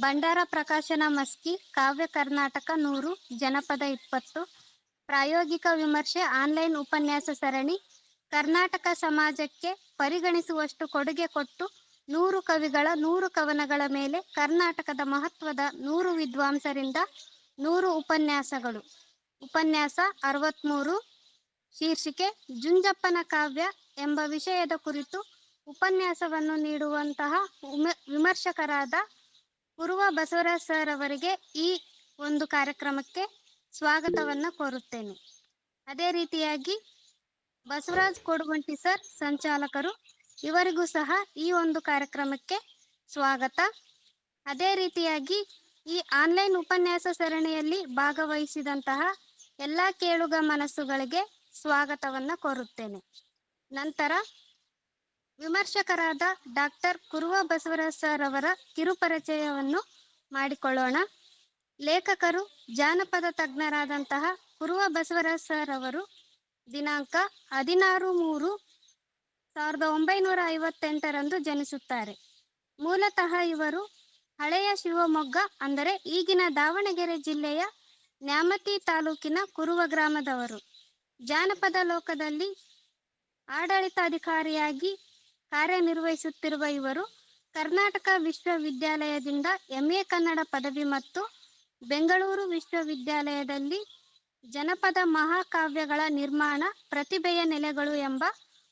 ಭಂಡಾರ ಪ್ರಕಾಶನ ಮಸ್ಕಿ, ಕಾವ್ಯ ಕರ್ನಾಟಕ ನೂರು, ಜನಪದ ಇಪ್ಪತ್ತು. ಪ್ರಾಯೋಗಿಕ ವಿಮರ್ಶೆ, ಆನ್ಲೈನ್ ಉಪನ್ಯಾಸ ಸರಣಿ. ಕರ್ನಾಟಕ ಸಮಾಜಕ್ಕೆ ಪರಿಗಣಿಸುವಷ್ಟು ಕೊಡುಗೆ ಕೊಟ್ಟು ನೂರು ಕವಿಗಳ ನೂರು ಕವನಗಳ ಮೇಲೆ ಕರ್ನಾಟಕದ ಮಹತ್ವದ ನೂರು ವಿದ್ವಾಂಸರಿಂದ ನೂರು ಉಪನ್ಯಾಸಗಳು. ಉಪನ್ಯಾಸ ಅರವತ್ತ್ಮೂರು ಶೀರ್ಷಿಕೆ, ಜುಂಜಪ್ಪನ ಕಾವ್ಯ ಎಂಬ ವಿಷಯದ ಕುರಿತು ಉಪನ್ಯಾಸವನ್ನು ನೀಡುವಂತಹ ವಿಮರ್ಶಕರಾದ ಕುರುವ ಬಸವರಾಜ್ ಸರ್ ಅವರಿಗೆ ಈ ಒಂದು ಕಾರ್ಯಕ್ರಮಕ್ಕೆ ಸ್ವಾಗತವನ್ನ ಕೋರುತ್ತೇನೆ. ಅದೇ ರೀತಿಯಾಗಿ ಬಸವರಾಜ್ ಕೊಡುವಂಟಿ ಸರ್ ಸಂಚಾಲಕರು ಇವರಿಗೂ ಸಹ ಈ ಒಂದು ಕಾರ್ಯಕ್ರಮಕ್ಕೆ ಸ್ವಾಗತ. ಅದೇ ರೀತಿಯಾಗಿ ಈ ಆನ್ಲೈನ್ ಉಪನ್ಯಾಸ ಸರಣಿಯಲ್ಲಿ ಭಾಗವಹಿಸಿದಂತಹ ಎಲ್ಲ ಕೇಳುಗ ಮನಸ್ಸುಗಳಿಗೆ ಸ್ವಾಗತವನ್ನ ಕೋರುತ್ತೇನೆ. ನಂತರ ವಿಮರ್ಶಕರಾದ ಡಾಕ್ಟರ್ ಕುರುವ ಬಸವರಾಜ್ ಸರ್ ಅವರ ಕಿರುಪರಿಚಯವನ್ನು ಮಾಡಿಕೊಳ್ಳೋಣ. ಲೇಖಕರು, ಜಾನಪದ ತಜ್ಞರಾದಂತಹ ಕುರುವ ಬಸವರಾಜ್ ಸರ್ ದಿನಾಂಕ ಹದಿನಾರು ಮೂರು ಸಾವಿರದ ಒಂಬೈನೂರ ಐವತ್ತೆಂಟರಂದು ಜನಿಸುತ್ತಾರೆ. ಮೂಲತಃ ಇವರು ಹಳೆಯ ಶಿವಮೊಗ್ಗ ಅಂದರೆ ಈಗಿನ ದಾವಣಗೆರೆ ಜಿಲ್ಲೆಯ ನ್ಯಾಮತಿ ತಾಲೂಕಿನ ಕುರುವ ಗ್ರಾಮದವರು. ಜಾನಪದ ಲೋಕದಲ್ಲಿ ಆಡಳಿತಾಧಿಕಾರಿಯಾಗಿ ಕಾರ್ಯನಿರ್ವಹಿಸುತ್ತಿರುವ ಇವರು ಕರ್ನಾಟಕ ವಿಶ್ವವಿದ್ಯಾಲಯದಿಂದ ಎಂಎ ಕನ್ನಡ ಪದವಿ ಮತ್ತು ಬೆಂಗಳೂರು ವಿಶ್ವವಿದ್ಯಾಲಯದಲ್ಲಿ ಜನಪದ ಮಹಾಕಾವ್ಯಗಳ ನಿರ್ಮಾಣ ಪ್ರತಿಭೆಯ ನೆಲೆಗಳು ಎಂಬ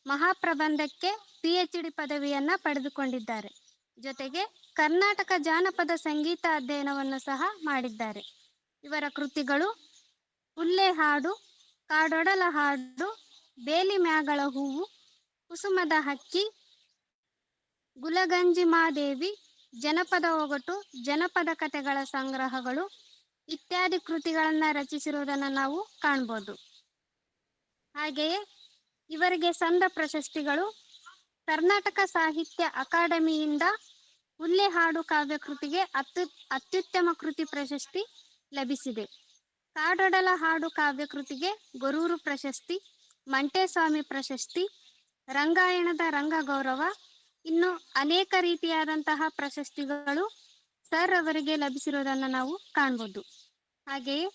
ಮಹಾಪ್ರಬಂಧಕ್ಕೆ ಪಿಎಚ್ಡಿ ಪದವಿಯನ್ನ ಪಡೆದುಕೊಂಡಿದ್ದಾರೆ. ಜೊತೆಗೆ ಕರ್ನಾಟಕ ಜಾನಪದ ಸಂಗೀತ ಅಧ್ಯಯನವನ್ನು ಸಹ ಮಾಡಿದ್ದಾರೆ. ಇವರ ಕೃತಿಗಳು ಹುಲ್ಲೆ ಹಾಡು ಕಾಡೊಡಲ ಹಾಡು ಬೇಲಿ ಮ್ಯಾಗಳ ಹೂವು, ಕುಸುಮದ ಹಕ್ಕಿ ಗುಲಗಂಜಿ ಮಾದೇವಿ, ಜನಪದ ಒಗಟು, ಜನಪದ ಕಥೆಗಳ ಸಂಗ್ರಹಗಳು ಇತ್ಯಾದಿ ಕೃತಿಗಳನ್ನ ರಚಿಸಿರುವುದನ್ನು ನಾವು ಕಾಣ್ಬೋದು. ಹಾಗೆಯೇ ಇವರಿಗೆ ಸಂದ ಪ್ರಶಸ್ತಿಗಳು ಕರ್ನಾಟಕ ಸಾಹಿತ್ಯ ಅಕಾಡೆಮಿಯಿಂದ ಹುಲ್ಲೆ ಹಾಡು ಕಾವ್ಯ ಕೃತಿಗೆ ಅತ್ಯು, ಅತ್ಯುತ್ತಮ ಕೃತಿ ಪ್ರಶಸ್ತಿ ಲಭಿಸಿದೆ. ಕಾಡೊಡಲ ಹಾಡು ಕಾವ್ಯ ಕೃತಿಗೆ ಗೊರೂರು ಪ್ರಶಸ್ತಿ, ಮಂಟೇಸ್ವಾಮಿ ಪ್ರಶಸ್ತಿ, ರಂಗಾಯಣದ ರಂಗ ಗೌರವ ಇನ್ನು ಅನೇಕ ರೀತಿಯಾದಂತಹ ಪ್ರಶಸ್ತಿಗಳು ಸರ್ ಅವರಿಗೆ ಲಭಿಸಿರುವುದನ್ನ ನಾವು ಕಾಣ್ಬೋದು. ಹಾಗೆಯೇ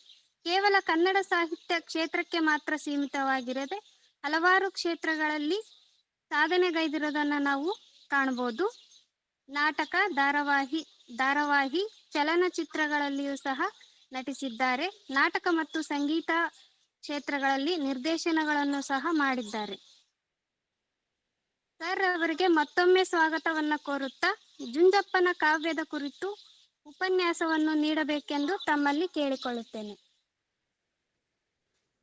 ಕೇವಲ ಕನ್ನಡ ಸಾಹಿತ್ಯ ಕ್ಷೇತ್ರಕ್ಕೆ ಮಾತ್ರ ಸೀಮಿತವಾಗಿರದೆ ಹಲವಾರು ಕ್ಷೇತ್ರಗಳಲ್ಲಿ ಸಾಧನೆಗೈದಿರೋದನ್ನ ನಾವು ಕಾಣ್ಬೋದು. ನಾಟಕ, ಧಾರಾವಾಹಿ ಧಾರಾವಾಹಿ ಚಲನಚಿತ್ರಗಳಲ್ಲಿಯೂ ಸಹ ನಟಿಸಿದ್ದಾರೆ. ನಾಟಕ ಮತ್ತು ಸಂಗೀತ ಕ್ಷೇತ್ರಗಳಲ್ಲಿ ನಿರ್ದೇಶನಗಳನ್ನು ಸಹ ಮಾಡಿದ್ದಾರೆ. ಸರ್ ಅವರಿಗೆ ಮತ್ತೊಮ್ಮೆ ಸ್ವಾಗತವನ್ನ ಕೋರುತ್ತಾ ಜುಂಜಪ್ಪನ ಕಾವ್ಯದ ಕುರಿತು ಉಪನ್ಯಾಸವನ್ನು ನೀಡಬೇಕೆಂದು ತಮ್ಮಲ್ಲಿ ಕೇಳಿಕೊಳ್ಳುತ್ತೇನೆ.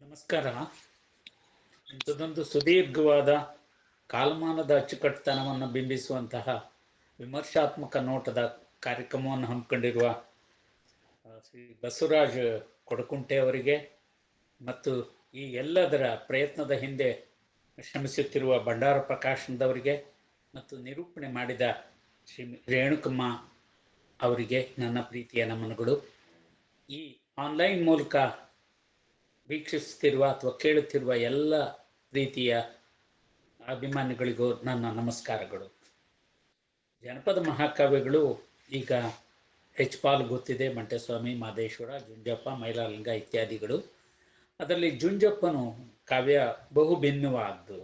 ನಮಸ್ಕಾರ. ಇಂಥದ್ದೊಂದು ಸುದೀರ್ಘವಾದ ಕಾಲಮಾನದ ಅಚ್ಚುಕಟ್ಟುತನವನ್ನು ಬಿಂಬಿಸುವಂತಹ ವಿಮರ್ಶಾತ್ಮಕ ನೋಟದ ಕಾರ್ಯಕ್ರಮವನ್ನು ಹಮ್ಮಿಕೊಂಡಿರುವ ಶ್ರೀ ಬಸವರಾಜ್ ಕೊಡಕುಂಟೆ ಅವರಿಗೆ ಮತ್ತು ಈ ಎಲ್ಲದರ ಪ್ರಯತ್ನದ ಹಿಂದೆ ಶ್ರಮಿಸುತ್ತಿರುವ ಭಂಡಾರ ಪ್ರಕಾಶನದವರಿಗೆ ಮತ್ತು ನಿರೂಪಣೆ ಮಾಡಿದ ಶ್ರೀ ರೇಣುಕಮ್ಮ ಅವರಿಗೆ ನನ್ನ ಪ್ರೀತಿಯ ನಮನಗಳು. ಈ ಆನ್ಲೈನ್ ಮೂಲಕ ವೀಕ್ಷಿಸುತ್ತಿರುವ ಅಥವಾ ಕೇಳುತ್ತಿರುವ ಎಲ್ಲ ರೀತಿಯ ಅಭಿಮಾನಿಗಳಿಗೂ ನನ್ನ ನಮಸ್ಕಾರಗಳು. ಜನಪದ ಮಹಾಕಾವ್ಯಗಳು ಈಗ ಹೆಚ್ ಪಾಲ್ ಗೊತ್ತಿದೆ, ಮಂಟೇಸ್ವಾಮಿ, ಮಾದೇಶ್ವರ, ಜುಂಜಪ್ಪ ಮೈಲಾಲಿಂಗ ಇತ್ಯಾದಿಗಳು. ಅದರಲ್ಲಿ ಜುಂಜಪ್ಪನು ಕಾವ್ಯ ಬಹು ಭಿನ್ನವಾದ್ದು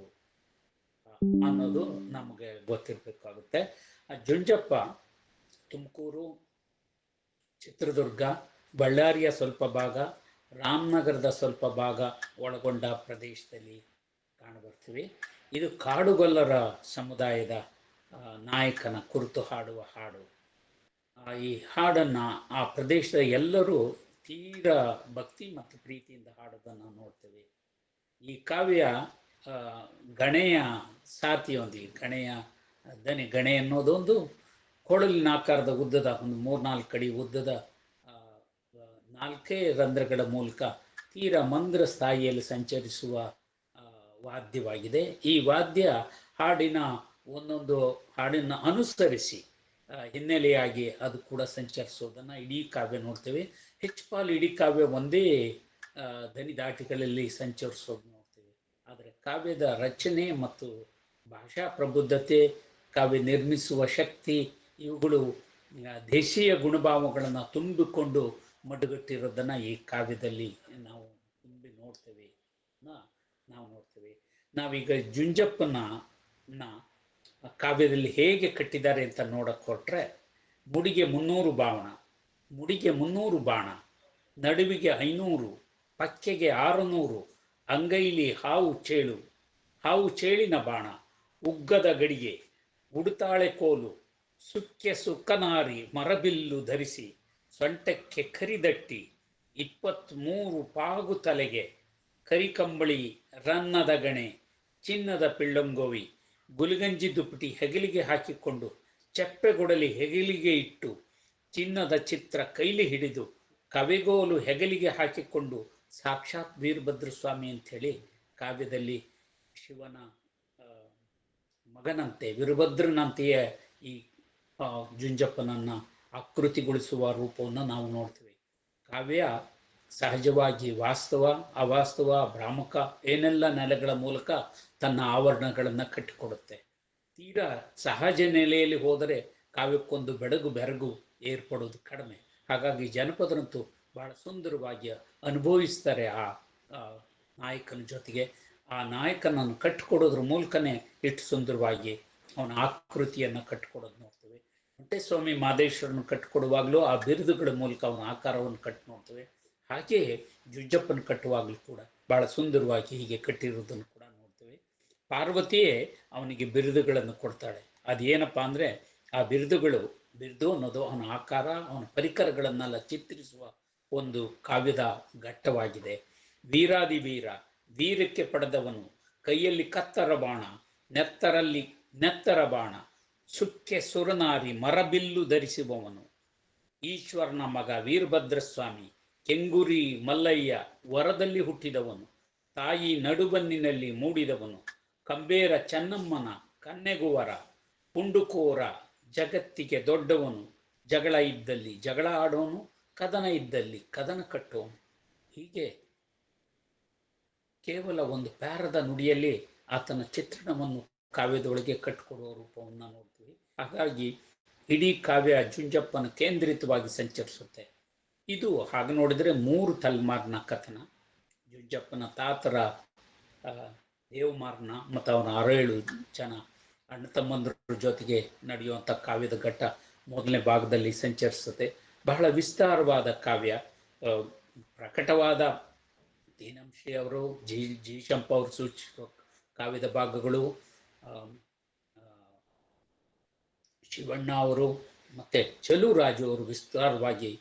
ಅನ್ನೋದು ನಮಗೆ ಗೊತ್ತಿರಬೇಕಾಗುತ್ತೆ. ಜುಂಜಪ್ಪ, ತುಮಕೂರು, ಚಿತ್ರದುರ್ಗ, ಬಳ್ಳಾರಿಯ ಸ್ವಲ್ಪ ಭಾಗ, ರಾಮನಗರದ ಸ್ವಲ್ಪ ಭಾಗ ಒಳಗೊಂಡ ಪ್ರದೇಶದಲ್ಲಿ ಕಾಣಬರ್ತೀವಿ. ಇದು ಕಾಡುಗೊಲ್ಲರ ಸಮುದಾಯದ ನಾಯಕನ ಕುರಿತು ಹಾಡುವ ಹಾಡು. ಈ ಹಾಡನ್ನು ಆ ಪ್ರದೇಶದ ಎಲ್ಲರೂ ತೀರ ಭಕ್ತಿ ಮತ್ತು ಪ್ರೀತಿಯಿಂದ ಹಾಡೋದನ್ನು ನೋಡ್ತೇವೆ. ಈ ಕಾವ್ಯ ಗಣೆಯ ಸಾತಿಯೊಂದಿಗೆ ಗಣೆಯ ದನಿ ಗಣೆ ಅನ್ನೋದೊಂದು ಕೊಳಲಿನ ಆಕಾರದ ಉದ್ದದ, ಒಂದು ಮೂರ್ನಾಲ್ಕು ಅಡಿ ಉದ್ದದ ನಾಲ್ಕೇ ರಂಧ್ರಗಳ ಮೂಲಕ ತೀರ ಮಂದ್ರ ಸ್ಥಾಯಿಯಲ್ಲಿ ಸಂಚರಿಸುವ ವಾದ್ಯವಾಗಿದೆ. ಈ ವಾದ್ಯ ಹಾಡಿನ ಒಂದೊಂದು ಹಾಡನ್ನು ಅನುಸರಿಸಿ ಹಿನ್ನೆಲೆಯಾಗಿ ಅದು ಕೂಡ ಸಂಚರಿಸೋದನ್ನು ಇಡೀ ಕಾವ್ಯ ನೋಡ್ತೇವೆ. ಹೆಚ್ಚು ಪಾಲು ಇಡೀ ಕಾವ್ಯ ಒಂದೇ ಧ್ವನಿ ದಾಟಿಗಳಲ್ಲಿ ಸಂಚರಿಸೋದು ನೋಡ್ತೇವೆ. ಆದರೆ ಕಾವ್ಯದ ರಚನೆ ಮತ್ತು ಭಾಷಾ ಪ್ರಬುದ್ಧತೆ, ಕಾವ್ಯ ನಿರ್ಮಿಸುವ ಶಕ್ತಿ, ಇವುಗಳು ದೇಶೀಯ ಗುಣಭಾವಗಳನ್ನು ತುಂಬಿಕೊಂಡು ಮಡುಗಟ್ಟಿರೋದನ್ನು ಈ ಕಾವ್ಯದಲ್ಲಿ ನಾವು ತುಂಬಿ ನೋಡ್ತೇವೆ ನಾವು ನೋಡ್ತೇವೆ. ನಾವೀಗ ಜುಂಜಪ್ಪನ ಕಾವ್ಯದಲ್ಲಿ ಹೇಗೆ ಕಟ್ಟಿದ್ದಾರೆ ಅಂತ ನೋಡಕ್ಕೆ ಹೊರಟ್ರೆ, ಮುಡಿಗೆ ಮುನ್ನೂರು ಬಾವಣ ಮುಡಿಗೆ ಮುನ್ನೂರು ಬಾಣ, ನಡುವಿಗೆ ಐನೂರು ಪಕ್ಕೆಗೆ ಆರುನೂರು, ಅಂಗೈಲಿ ಹಾವು ಚೇಳು, ಹಾವು ಚೇಳಿನ ಬಾಣ, ಉಗ್ಗದ ಗಡಿಗೆ, ಉಡುತಾಳೆ ಕೋಲು, ಸುಕ್ಕೆ ಸುಕ್ಕನಾರಿ ಮರಬಿಲ್ಲು ಧರಿಸಿ, ಸೊಂಟಕ್ಕೆ ಕರಿದಟ್ಟಿ ಇಪ್ಪತ್ತ್ಮೂರು ಪಾಗು ತಲೆಗೆ ಕರಿಕಂಬಳಿ ರನ್ನದ ಗಣೆ, ಚಿನ್ನದ ಪಿಳ್ಳಂಗೋವಿ, ಗುಲಿಗಂಜಿ ದುಪ್ಪಟಿ ಹೆಗಲಿಗೆ ಹಾಕಿಕೊಂಡು ಚಪ್ಪೆಗೊಡಲಿ ಹೆಗಲಿಗೆ ಇಟ್ಟು, ಚಿನ್ನದ ಚಿತ್ರ ಕೈಲಿ ಹಿಡಿದು, ಕವಿಗೋಲು ಹೆಗಲಿಗೆ ಹಾಕಿಕೊಂಡು ಸಾಕ್ಷಾತ್ ವೀರಭದ್ರ ಸ್ವಾಮಿ ಅಂಥೇಳಿ ಕಾವ್ಯದಲ್ಲಿ ಶಿವನ ಮಗನಂತೆ, ವೀರಭದ್ರನಂತೆಯೇ ಈ ಜುಂಜಪ್ಪನನ್ನ ಆಕೃತಿಗೊಳಿಸುವ ರೂಪವನ್ನು ನಾವು ನೋಡ್ತೀವಿ. ಕಾವ್ಯ ಸಹಜವಾಗಿ ವಾಸ್ತವ, ಅವಾಸ್ತವ, ಭ್ರಾಮಕ ಏನೆಲ್ಲ ನೆಲೆಗಳ ಮೂಲಕ ತನ್ನ ಆವರಣಗಳನ್ನು ಕಟ್ಟಿಕೊಡುತ್ತೆ. ತೀರಾ ಸಹಜ ನೆಲೆಯಲ್ಲಿ ಹೋದರೆ ಕಾವ್ಯಕ್ಕೊಂದು ಬೆಡಗು ಬೆರಗು ಏರ್ಪಡೋದು ಕಡಿಮೆ. ಹಾಗಾಗಿ ಜನಪದರಂತೂ ಬಹಳ ಸುಂದರವಾಗಿ ಅನುಭವಿಸ್ತಾರೆ ಆ ನಾಯಕನ ಜೊತೆಗೆ. ಆ ನಾಯಕನನ್ನು ಕಟ್ಟಿಕೊಡೋದ್ರ ಮೂಲಕನೇ ಇಷ್ಟು ಸುಂದರವಾಗಿ ಅವನ ಆಕೃತಿಯನ್ನು ಕಟ್ಟಿಕೊಡೋದು ನೋಡ್ತೇವೆ. ಸ್ವಾಮಿ ಮಾದೇಶ್ವರನ ಕಟ್ಟಿಕೊಡುವಾಗಲೂ ಆ ಬಿರುದುಗಳ ಮೂಲಕ ಅವನ ಆಕಾರವನ್ನು ಕಟ್ಟಿ ನೋಡ್ತೇವೆ. ಹಾಗೆಯೇ ಜುಜ್ಜಪ್ಪನ ಕಟ್ಟುವಾಗಲೂ ಕೂಡ ಬಹಳ ಸುಂದರವಾಗಿ ಹೀಗೆ ಕಟ್ಟಿರುವುದನ್ನು ಕೂಡ ನೋಡ್ತೇವೆ. ಪಾರ್ವತಿಯೇ ಅವನಿಗೆ ಬಿರುದುಗಳನ್ನು ಕೊಡ್ತಾಳೆ. ಅದೇನಪ್ಪ ಅಂದರೆ ಆ ಬಿರುದುಗಳು ಬಿರುದು ಅನ್ನೋದು ಅವನ ಆಕಾರ, ಅವನ ಪರಿಕರಗಳನ್ನೆಲ್ಲ ಚಿತ್ರಿಸುವ ಒಂದು ಕಾವ್ಯದ ಘಟ್ಟವಾಗಿದೆ. ವೀರಾದಿ ವೀರ ವೀರಕ್ಕೆ ಪಡೆದವನು ಕೈಯಲ್ಲಿ ಕತ್ತರ ಬಾಣ, ನೆತ್ತರಲ್ಲಿ ನೆತ್ತರ ಬಾಣ, ಸುಕ್ಕೆ ಸುರನಾರಿ ಮರಬಿಲ್ಲು ಧರಿಸುವವನು ಈಶ್ವರನ ಮಗ ವೀರಭದ್ರ ಸ್ವಾಮಿ ಕೆಂಗುರಿ ಮಲ್ಲಯ್ಯ ವರದಲ್ಲಿ ಹುಟ್ಟಿದವನು. ತಾಯಿ ನಡುಬನ್ನಿನಲ್ಲಿ ಮೂಡಿದವನು. ಕಂಬೇರ ಚನ್ನಮ್ಮನ ಕನ್ನೆಗುವರ, ಪುಂಡುಕೋರ ಜಗತ್ತಿಗೆ ದೊಡ್ಡವನು. ಜಗಳ ಇದ್ದಲ್ಲಿ ಜಗಳ ಆಡೋನು. ಕದನ ಇದ್ದಲ್ಲಿ, ಕದನ ಕಟ್ಟು. ಹೀಗೆ ಕೇವಲ ಒಂದು ಪ್ಯಾರದ ನುಡಿಯಲ್ಲಿ ಆತನ ಚಿತ್ರಣವನ್ನು ಕಾವ್ಯದೊಳಗೆ ಕಟ್ಟಿಕೊಡುವ ರೂಪವನ್ನು ನೋಡ್ತೀವಿ. ಹಾಗಾಗಿ ಇಡೀ ಕಾವ್ಯ ಜುಂಜಪ್ಪನ ಕೇಂದ್ರಿತವಾಗಿ ಸಂಚರಿಸುತ್ತೆ. ಇದು ಹಾಗೆ ನೋಡಿದರೆ ಮೂರು ತಲೆಮಾರಿನ ಕಥನ. ಜುಂಜಪ್ಪನ ತಾತರ ದೇವಮಾರ್ನ ಮತ್ತು ಅವನ ಅರೇಳು ಜನ, ಅಣ್ಣ ತಮ್ಮಂದ್ರ ಜೊತೆಗೆ ನಡೆಯುವಂಥ ಕಾವ್ಯದ ಘಟ್ಟ ಮೊದಲನೇ ಭಾಗದಲ್ಲಿ ಸಂಚರಿಸುತ್ತೆ. ಬಹಳ ವಿಸ್ತಾರವಾದ ಕಾವ್ಯ. ಪ್ರಕಟವಾದ ದೀನಂಶಿ ಅವರು, ಜಿ ಜಿ ಶಂಪ ಅವರು ಸೂಚಿಸುವ ಕಾವ್ಯದ ಭಾಗಗಳು ಶಿವಣ್ಣ ಅವರು ಮತ್ತು ಚಲುರಾಜು ಅವರು ವಿಸ್ತಾರವಾಗಿ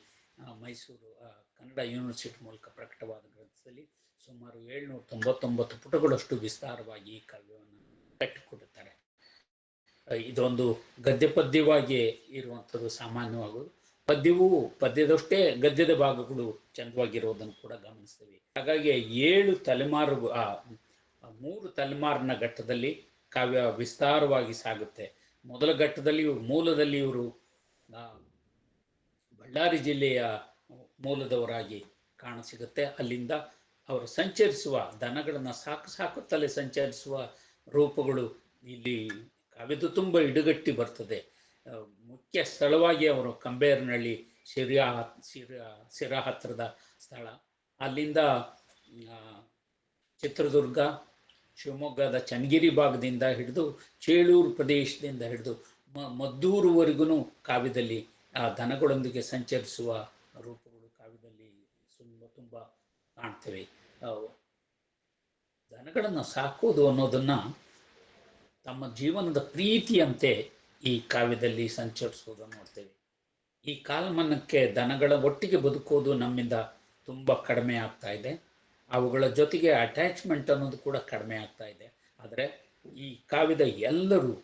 ಮೈಸೂರು ಕನ್ನಡ ಯೂನಿವರ್ಸಿಟಿ ಮೂಲಕ ಪ್ರಕಟವಾದ ಗ್ರಂಥದಲ್ಲಿ ಸುಮಾರು ಏಳ್ನೂರ ತೊಂಬತ್ತೊಂಬತ್ತು ಪುಟಗಳಷ್ಟು ವಿಸ್ತಾರವಾಗಿ ಈ ಕಾವ್ಯವನ್ನು ಕಟ್ಟಿಕೊಡುತ್ತಾರೆ. ಇದೊಂದು ಗದ್ಯಪದ್ಯವಾಗಿ ಇರುವಂಥದ್ದು ಸಾಮಾನ್ಯವಾಗುವುದು. ಪದ್ಯವೂ ಪದ್ಯದಷ್ಟೇ ಗದ್ಯದ ಭಾಗಗಳು ಚಂದವಾಗಿರೋದನ್ನು ಕೂಡ ಗಮನಿಸ್ತೇವೆ. ಹಾಗಾಗಿ ಏಳು ತಲೆಮಾರು, ಆ ಮೂರು ತಲೆಮಾರಿನ ಘಟ್ಟದಲ್ಲಿ ಕಾವ್ಯ ವಿಸ್ತಾರವಾಗಿ ಸಾಗುತ್ತೆ. ಮೊದಲ ಘಟ್ಟದಲ್ಲಿ ಮೂಲದಲ್ಲಿ ಇವರು ಬಳ್ಳಾರಿ ಜಿಲ್ಲೆಯ ಮೂಲದವರಾಗಿ ಕಾಣಸಿಗುತ್ತೆ ಅಲ್ಲಿಂದ ಅವರು ಸಂಚರಿಸುವ ದನಗಳನ್ನು ಸಾಕು ಸಾಕುತ್ತಲೇ ಸಂಚರಿಸುವ ರೂಪಗಳು ಇಲ್ಲಿ ಕಾವ್ಯದ ತುಂಬ ಇಡುಗಟ್ಟಿ ಬರ್ತದೆ. ಮುಖ್ಯ ಸ್ಥಳವಾಗಿ ಅವರು ಕಂಬೇರ್ನಳ್ಳಿ ಸಿರಿಯಾ ಸಿರಾ ಸಿರಾ ಹತ್ತಿರದ ಸ್ಥಳ. ಅಲ್ಲಿಂದ ಚಿತ್ರದುರ್ಗ, ಶಿವಮೊಗ್ಗದ ಚನ್ನಗಿರಿ ಭಾಗದಿಂದ ಹಿಡಿದು ಚೇಳೂರು ಪ್ರದೇಶದಿಂದ ಹಿಡಿದು ಮ ಮದ್ದೂರುವರೆಗೂ ಕಾವ್ಯದಲ್ಲಿ, ಆ, ದನಗಳೊಂದಿಗೆ ಸಂಚರಿಸುವ ರೂಪಗಳು ಕಾವ್ಯದಲ್ಲಿ ತುಂಬ ತುಂಬ ಕಾಣ್ತೇವೆ. ದನಗಳನ್ನು ಸಾಕೋದು ಅನ್ನೋದನ್ನು ತಮ್ಮ ಜೀವನದ ಪ್ರೀತಿಯಂತೆ ಈ ಕಾವ್ಯದಲ್ಲಿ ಸಂಚರಿಸುವುದನ್ನು ನೋಡ್ತೇವೆ. ಈ ಕಾಲಮಾನಕ್ಕೆ ದನಗಳ ಒಟ್ಟಿಗೆ ಬದುಕುವುದು ನಮ್ಮಿಂದ ತುಂಬ ಕಡಿಮೆ ಆಗ್ತಾ ಇದೆ. ಅವುಗಳ ಜೊತೆಗೆ ಅಟ್ಯಾಚ್ಮೆಂಟ್ ಅನ್ನೋದು ಕೂಡ ಕಡಿಮೆ ಆಗ್ತಾ ಇದೆ. ಆದರೆ ಈ ಕಾವ್ಯದ ಎಲ್ಲರೂ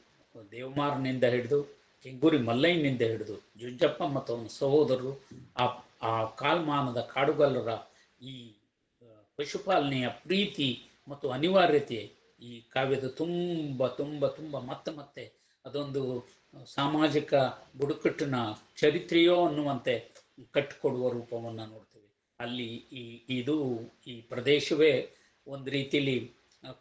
ದೇವಮಾರನಿಂದ ಹಿಡಿದು ಕೆಂಗೂರಿ ಮಲ್ಲಯ್ಯನಿಂದ ಹಿಡಿದು, ಜುಂಜಪ್ಪ ಮತ್ತು ಅವನ ಸಹೋದರರು, ಆ ಆ ಕಾಲಮಾನದ ಕಾಡುಗಲ್ಲರ ಈ ಪಶುಪಾಲನೆಯ ಪ್ರೀತಿ ಮತ್ತು ಅನಿವಾರ್ಯತೆ ಈ ಕಾವ್ಯದ ತುಂಬ ತುಂಬ ತುಂಬ ಮತ್ತೆ ಮತ್ತೆ ಅದೊಂದು ಸಾಮಾಜಿಕ ಬುಡಕಟ್ಟಿನ ಚರಿತ್ರೆಯೋ ಅನ್ನುವಂತೆ ಕಟ್ಟಿಕೊಡುವ ರೂಪವನ್ನು ನೋಡ್ತೀವಿ. ಅಲ್ಲಿ ಈ, ಇದು ಈ ಪ್ರದೇಶವೇ ಒಂದು ರೀತಿಯಲ್ಲಿ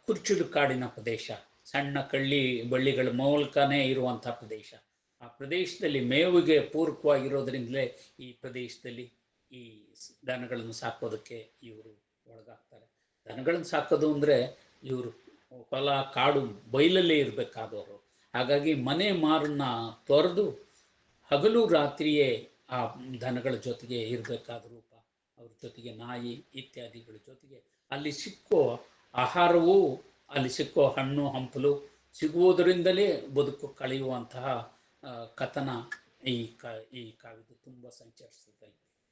ಕುರ್ಚಿಲು ಕಾಡಿನ ಪ್ರದೇಶ. ಸಣ್ಣ ಕಳ್ಳಿ ಬಳ್ಳಿಗಳ ಮೂಲಕನೇ ಇರುವಂಥ ಪ್ರದೇಶ. ಆ ಪ್ರದೇಶದಲ್ಲಿ ಮೇವಿಗೆ ಪೂರಕವಾಗಿರೋದ್ರಿಂದಲೇ ಈ ಪ್ರದೇಶದಲ್ಲಿ ಈ ದನಗಳನ್ನು ಸಾಕೋದಕ್ಕೆ ಇವರು ಒಳಗಾಗ್ತಾರೆ. ದನಗಳನ್ನು ಸಾಕೋದು ಅಂದರೆ ಇವರು ಹೊಲ, ಕಾಡು ಬಯಲಲ್ಲೇ ಇರಬೇಕಾದವರು. ಹಾಗಾಗಿ ಮನೆ ಮಾರನ್ನ ತೊರೆದು ಹಗಲು ರಾತ್ರಿಯೇ ಆ ದನಗಳ ಜೊತೆಗೆ ಇರಬೇಕಾದ ರೂಪ, ಅವ್ರ ಜೊತೆಗೆ ನಾಯಿ ಇತ್ಯಾದಿಗಳ ಜೊತೆಗೆ ಅಲ್ಲಿ ಸಿಕ್ಕೋ ಆಹಾರವೂ, ಅಲ್ಲಿ ಸಿಕ್ಕೋ ಹಣ್ಣು, ಹಂಪಲು ಸಿಗುವುದರಿಂದಲೇ ಬದುಕು ಕಳೆಯುವಂತಹ ಕಥನ ಈ ಕ, ಈ ಕಾವ್ಯದ ತುಂಬ ಸಂಚರಿಸ್ತದೆ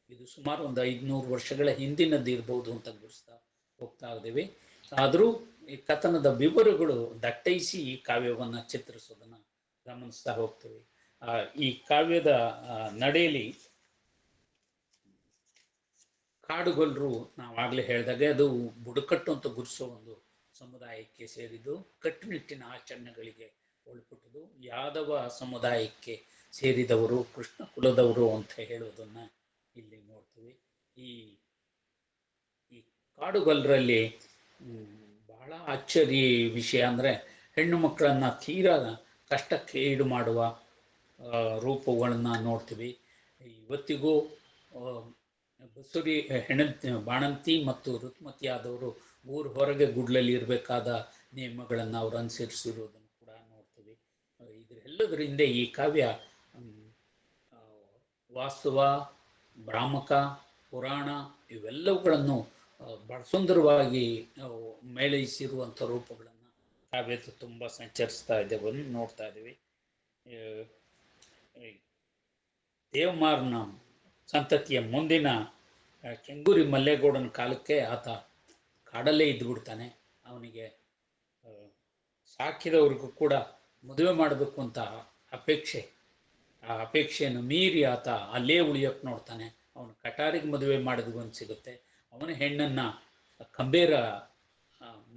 ಇದು ಸುಮಾರು ಒಂದು ಐದುನೂರು ವರ್ಷಗಳ ಹಿಂದಿನದ್ದು ಇರ್ಬೋದು ಅಂತ ಗುರುಸ್ತಾ ಹೋಗ್ತಾ ಇದ್ದೇವೆ. ಆದರೂ ಈ ಕಥನದ ವಿವರಗಳು ದಟ್ಟೈಸಿ ಈ ಕಾವ್ಯವನ್ನು ಚಿತ್ರಿಸೋದನ್ನು ಗಮನಿಸ್ತಾ ಹೋಗ್ತೀವಿ. ಆ, ಈ ಕಾವ್ಯದ ನಡೆಯಲ್ಲಿ ಕಾಡುಗೊಲ್ಲರು ನಾವಾಗಲೇ ಹೇಳಿದಾಗೆ ಅದು ಬುಡಕಟ್ಟು ಅಂತ ಗುರುಸೋ ಒಂದು ಸಮುದಾಯಕ್ಕೆ ಸೇರಿದ್ದು ಕಟ್ಟುನಿಟ್ಟಿನ ಆಚರಣೆಗಳಿಗೆ ಒಳಪಟ್ಟದು ಯಾದವ ಸಮುದಾಯಕ್ಕೆ ಸೇರಿದವರು ಕೃಷ್ಣ ಕುಲದವರು ಅಂತ ಹೇಳೋದನ್ನ ಇಲ್ಲಿ ನೋಡ್ತೀವಿ. ಈ ಈ ಕಾಡುಗೊಲ್ಲರಲ್ಲಿ ಬಹಳ ಅಚ್ಚರಿ ವಿಷಯ ಅಂದರೆ ಹೆಣ್ಣು ಮಕ್ಕಳನ್ನ ತೀರಾ ಕಷ್ಟಕ್ಕೆ ಈಡು ಮಾಡುವ ರೂಪಗಳನ್ನು ನೋಡ್ತೀವಿ. ಇವತ್ತಿಗೂ ಬಸುರಿ ಹೆಣ ಬಾಣಂತಿ ಮತ್ತು ಋತುಮತಿ ಆದವರು ಊರು ಹೊರಗೆ ಗುಡ್ಲಲ್ಲಿ ಇರಬೇಕಾದ ನಿಯಮಗಳನ್ನು ಅವರು ಅನುಸರಿಸಿರೋದನ್ನು ಕೂಡ ನೋಡ್ತೀವಿ. ಇದರೆಲ್ಲದರ ಹಿಂದೆ ಈ ಕಾವ್ಯ ವಾಸ್ತವ, ಭ್ರಾಮಕ, ಪುರಾಣ ಇವೆಲ್ಲವುಗಳನ್ನು ಬಹಳ ಸುಂದರವಾಗಿ ನಾವು ಮೇಳೈಸಿರುವಂಥ ರೂಪಗಳನ್ನು ಕಾವ್ಯದ ತುಂಬ ಸಂಚರಿಸ್ತಾ ಇದ್ದೇವೆ ನೋಡ್ತಾ ಇದ್ದೀವಿ. ದೇವಮಾರ್ನ ಸಂತತಿಯ ಮುಂದಿನ ಕೆಂಗೂರಿ ಮಲ್ಲೇಗೌಡನ ಕಾಲಕ್ಕೆ ಆತ ಕಾಡಲ್ಲೇ ಇದ್ದುಬಿಡ್ತಾನೆ ಅವನಿಗೆ ಸಾಕಿದವ್ರಿಗೂ ಕೂಡ ಮದುವೆ ಮಾಡಬೇಕು ಅಂತ ಅಪೇಕ್ಷೆ. ಆ ಅಪೇಕ್ಷೆಯನ್ನು ಮೀರಿ ಆತ ಅಲ್ಲೇ ಉಳಿಯೋಕ್ಕೆ ನೋಡ್ತಾನೆ. ಅವನು ಕಟಾರಿಗೆ ಮದುವೆ ಮಾಡಿದ್ವಿ ಅಂತ ಸಿಗುತ್ತೆ. ಅವನ ಹೆಣ್ಣನ್ನ, ಕಂಬೇರ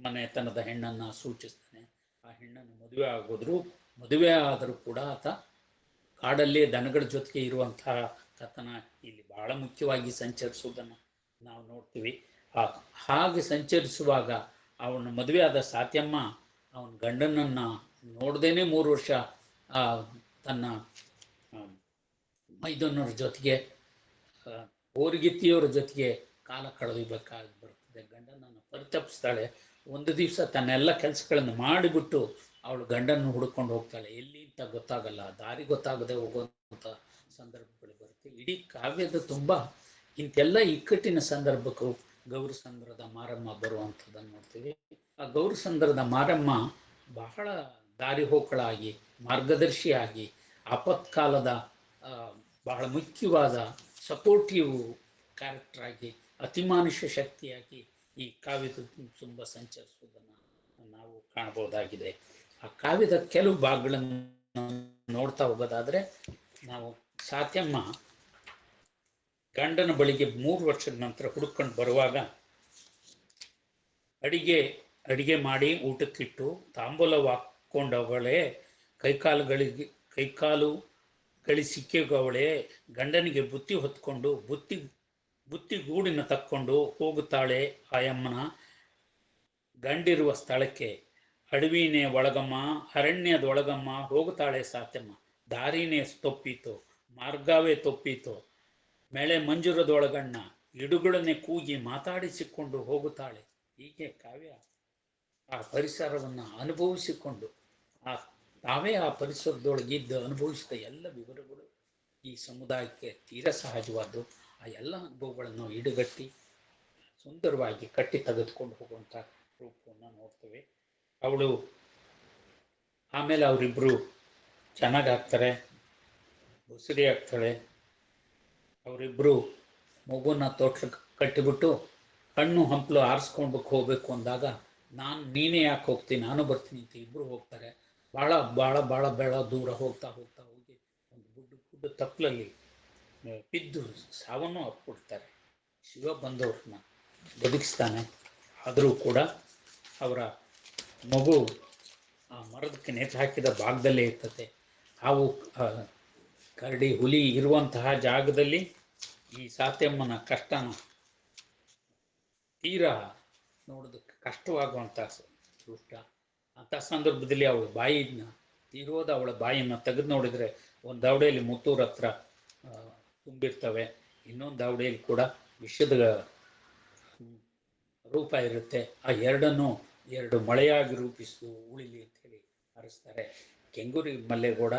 ಮನೆತನದ ಹೆಣ್ಣನ್ನು ಸೂಚಿಸ್ತಾನೆ. ಆ ಹೆಣ್ಣನ್ನು ಮದುವೆ ಆಗೋದ್ರು, ಮದುವೆ ಆದರೂ ಕೂಡ ಆತ ಕಾಡಲ್ಲೇ ದನಗಳ ಜೊತೆಗೆ ಇರುವಂತಹ ಕಥನ ಇಲ್ಲಿ ಬಹಳ ಮುಖ್ಯವಾಗಿ ಸಂಚರಿಸುವುದನ್ನು ನಾವು ನೋಡ್ತೀವಿ. ಹಾಗೆ ಸಂಚರಿಸುವಾಗ ಅವನ ಮದುವೆ ಆದ ಸಾತ್ಯಮ್ಮ ಅವನ ಗಂಡನನ್ನು ನೋಡ್ದೇನೆ ಮೂರು ವರ್ಷ ತನ್ನ ಮೈದನವ್ರ ಜೊತೆಗೆ ಓರ್ಗಿತ್ತಿಯವ್ರ ಜೊತೆಗೆ ಕಾಲ ಕಳೆದಿಬೇಕಾಗಿ ಬರ್ತದೆ ಗಂಡನನ್ನು ಪರಿತಪಿಸ್ತಾಳೆ. ಒಂದು ದಿವಸ ತನ್ನೆಲ್ಲ ಕೆಲಸಗಳನ್ನು ಮಾಡಿಬಿಟ್ಟು ಅವಳು ಗಂಡನ್ನು ಹುಡ್ಕೊಂಡು ಹೋಗ್ತಾಳೆ. ಎಲ್ಲಿ ಅಂತ ಗೊತ್ತಾಗಲ್ಲ. ದಾರಿ ಗೊತ್ತಾಗದೆ ಹೋಗುವಂಥ ಸಂದರ್ಭಗಳು ಬರುತ್ತೆ. ಇಡೀ ಕಾವ್ಯದ ತುಂಬ ಇಂತೆಲ್ಲ ಇಕ್ಕಟ್ಟಿನ ಸಂದರ್ಭಕ್ಕೂ ಗೌರಸಂದ್ರದ ಮಾರಮ್ಮ ಬರುವಂಥದ್ದನ್ನು ನೋಡ್ತೀವಿ. ಆ ಗೌರಸಂದ್ರದ ಮಾರಮ್ಮ ಬಹಳ ದಾರಿ ಹೋಕಳಾಗಿ, ಮಾರ್ಗದರ್ಶಿಯಾಗಿ, ಆಪತ್ಕಾಲದ ಬಹಳ ಮುಖ್ಯವಾದ ಸಪೋರ್ಟಿವ್ ಕ್ಯಾರೆಕ್ಟರ್ ಆಗಿ ಅತಿಮಾನುಷ ಶಕ್ತಿಯಾಗಿ ಈ ಕಾವ್ಯದ ತುಂಬ ಸಂಚರಿಸುವುದನ್ನು ನಾವು ಕಾಣಬಹುದಾಗಿದೆ. ಆ ಕಾವ್ಯದ ಕೆಲವು ಭಾಗಗಳನ್ನು ನೋಡ್ತಾ ಹೋಗೋದಾದ್ರೆ ನಾವು ಸಾತ್ಯಮ್ಮ ಗಂಡನ ಬಳಿಗೆ ಮೂರು ವರ್ಷದ ನಂತರ ಹುಡುಕೊಂಡು ಬರುವಾಗ ಅಡಿಗೆ ಅಡಿಗೆ ಮಾಡಿ ಊಟಕ್ಕಿಟ್ಟು ತಾಂಬೂಲ ಹಾಕ್ಕೊಂಡವಳೇ, ಕೈಕಾಲುಗಳಿಗೆ, ಕೈಕಾಲು ಗಳಿ ಸಿಕ್ಕಿಗವಳೆ ಗಂಡನಿಗೆ ಬುತ್ತಿ ಹೊತ್ಕೊಂಡು ಬುತ್ತಿ ಬುತ್ತಿ ಗೂಡಿನ ತಕ್ಕೊಂಡು ಹೋಗುತ್ತಾಳೆ ಆಯಮ್ಮನ. ಗಂಡಿರುವ ಸ್ಥಳಕ್ಕೆ ಅಡವಿನೇ ಒಳಗಮ್ಮ ಅರಣ್ಯದೊಳಗಮ್ಮ ಹೋಗುತ್ತಾಳೆ ಸಾತ್ಯಮ್ಮ. ದಾರಿನೇ ತೊಪ್ಪೀತು, ಮಾರ್ಗವೇ ತೊಪ್ಪೀತು. ಮೇಳೆ ಮಂಜುರದೊಳಗಣ್ಣ ಇಡುಗಳನ್ನೇ ಕೂಗಿ ಮಾತಾಡಿಸಿಕೊಂಡು ಹೋಗುತ್ತಾಳೆ. ಹೀಗೆ ಕಾವ್ಯ ಆ ಪರಿಸರವನ್ನು ಅನುಭವಿಸಿಕೊಂಡು, ಆ ತಾವೇ ಆ ಪರಿಸರದೊಳಗಿದ್ದು ಅನುಭವಿಸಿದ ಎಲ್ಲ ವಿವರಗಳು ಈ ಸಮುದಾಯಕ್ಕೆ ತೀರ ಸಹಜವಾದ್ದು. ಆ ಎಲ್ಲ ಅನುಭವಗಳನ್ನು ಇಡುಗಟ್ಟಿ ಸುಂದರವಾಗಿ ಕಟ್ಟಿ ತೆಗೆದುಕೊಂಡು ಹೋಗುವಂಥ ರೂಪವನ್ನು ನೋಡ್ತೇವೆ. ಅವಳು ಆಮೇಲೆ ಅವರಿಬ್ಬರು ಚೆನ್ನಾಗಿ ಆಗ್ತಾರೆ, ಉಸಿರಿ ಆಗ್ತಾಳೆ ಅವರಿಬ್ಬರು ಮಗುನ ತೋಟಕ್ಕೆ ಕಟ್ಟಿಬಿಟ್ಟು ಹಣ್ಣು ಹಂಪಲು ಆರಿಸ್ಕೊಂಡು ಹೋಗಬೇಕು ಅಂದಾಗ, ನಾನು ನೀನೇ ಯಾಕೆ ಹೋಗ್ತೀನಿ ನಾನು ಬರ್ತೀನಿ ಅಂತ ಇಬ್ಬರು ಹೋಗ್ತಾರೆ. ಭಾಳ ಭಾಳ ಭಾಳ ಭಾಳ ದೂರ ಹೋಗ್ತಾ ಹೋಗ್ತಾ ಹೋಗಿ ಒಂದು ಗುಡ್ಡ ಗುಡ್ಡ ತಪ್ಪಲಲ್ಲಿ ಬಿದ್ದು ಸಾವನ್ನು ಅಪ್ಪಿಡ್ತಾರೆ ಶಿವ ಬಂದವ್ರನ್ನ ಬದುಕಿಸ್ತಾನೆ. ಆದರೂ ಕೂಡ ಅವರ ಮಗು ಆ ಮರದಕ್ಕೆ ನೇತು ಹಾಕಿದ ಭಾಗದಲ್ಲೇ ಇರ್ತದೆ ಹಾವು ಕರಡಿ, ಹುಲಿ ಇರುವಂತಹ ಜಾಗದಲ್ಲಿ ಈ ಸಾತ್ಯಮ್ಮನ ಕಷ್ಟನ ತೀರಾ ನೋಡೋದಕ್ಕೆ ಕಷ್ಟವಾಗುವಂಥ ದೃಷ್ಟ ಅಂಥ ಸಂದರ್ಭದಲ್ಲಿ ಅವಳ ಬಾಯಿನ, ತೀರೋದ ಅವಳ ಬಾಯಿಯನ್ನು ತೆಗೆದು ನೋಡಿದರೆ ಒಂದು ದವಡೆಯಲ್ಲಿ ಮುತ್ತೂರ ಹತ್ರ ತುಂಬಿರ್ತವೆ. ಇನ್ನೊಂದು ಆವಡೆಯಲ್ಲಿ ಕೂಡ ವಿಷದ ರೂಪ ಇರುತ್ತೆ. ಆ ಎರಡನ್ನು ಎರಡು ಮಳೆಯಾಗಿ ರೂಪಿಸು ಉಳಿಲಿ ಅಂತ ಹೇಳಿ ಹರಿಸ್ತಾರೆ ಕೆಂಗೂರಿ ಮಲ್ಲೇಗೌಡ